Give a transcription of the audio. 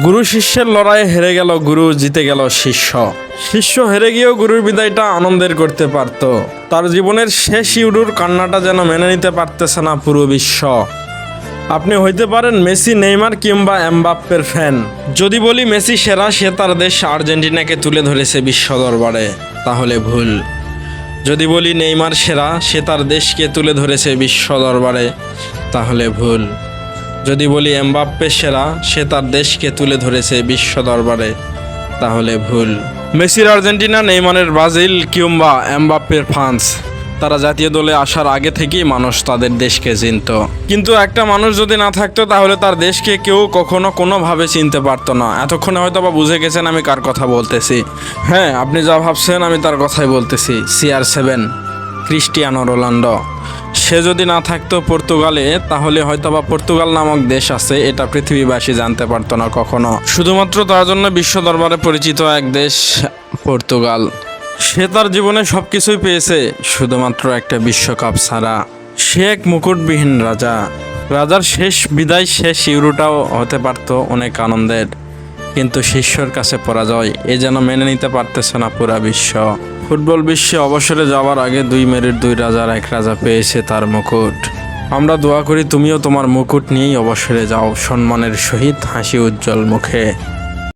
গুরু শিষ্যের লড়াইয়ে হেরে গেল, গুরু জিতে গেল শিষ্য। শিষ্য হেরে গিয়েও গুরুর বিদায়টা আনন্দের করতে পারত। তার জীবনের শেষ ইউরুর কান্নাটা যেন মেনে নিতে পারতেছে না পুরো বিশ্ব। আপনি হইতে পারেন মেসি, নেইমার কিংবা এমবাপ্পের ফ্যান। যদি বলি মেসি সেরা, সে তার দেশ আর্জেন্টিনাকে তুলে ধরেছে বিশ্ব দরবারে, তাহলে ভুল। যদি বলি নেইমার সেরা, সে তার দেশকে তুলে ধরেছে বিশ্ব দরবারে, তাহলে ভুল। যদি বলি এমবাপ্পে সেরা, সে তার দেশকে তুলে ধরেছে বিশ্ব দরবারে, তাহলে ভুল। মেসির আর্জেন্টিনা, নেইমারের ব্রাজিল কিংবা এমবাপ্পের ফ্রান্স, তারা জাতীয় দলে আসার আগে থেকেই মানুষ তাদের দেশকে চিনত। কিন্তু একটা মানুষ যদি না থাকতো, তাহলে তার দেশকে কেউ কখনো কোনোভাবে চিনতে পারতো না। এতক্ষণে হয়তো বা বুঝে গেছেন আমি কার কথা বলতেছি। হ্যাঁ আপনি যা ভাবছেন আমি তার কথাই বলতেছি। সিআর সেভেন, ক্রিস্টিয়ানো রোনাল্ডো সে যদি না থাকতো পর্তুগালে, তাহলে হয়তো বা পর্তুগাল নামক দেশ আছে, এটা পৃথিবীবাসী জানতে পারতো না কখনো। শুধুমাত্র তার জন্য বিশ্ব দরবারে পরিচিত এক দেশ, পর্তুগাল। সে তার জীবনে সব কিছুই পেয়েছে, শুধুমাত্র একটা বিশ্বকাপ ছাড়া। সে এক মুকুটবিহীন রাজা। রাজার শেষ, বিদায় শেষ ইউরোটাও হতে পারত অনেক আনন্দের। কিন্তু শিষ্যর কাছে পরাজয়, এ যেন মেনে নিতে পারতেছে না পুরা বিশ্ব। ফুটবল বিশ্বে অবসরে যাওয়ার আগে দুই মেরির দুই রাজার এক রাজা পেয়েছে তার মুকুট। আমরা দোয়া করি তুমিও তোমার মুকুট নিয়েই অবসরে যাও, সম্মানের সহিত হাসি উজ্জ্বল মুখে।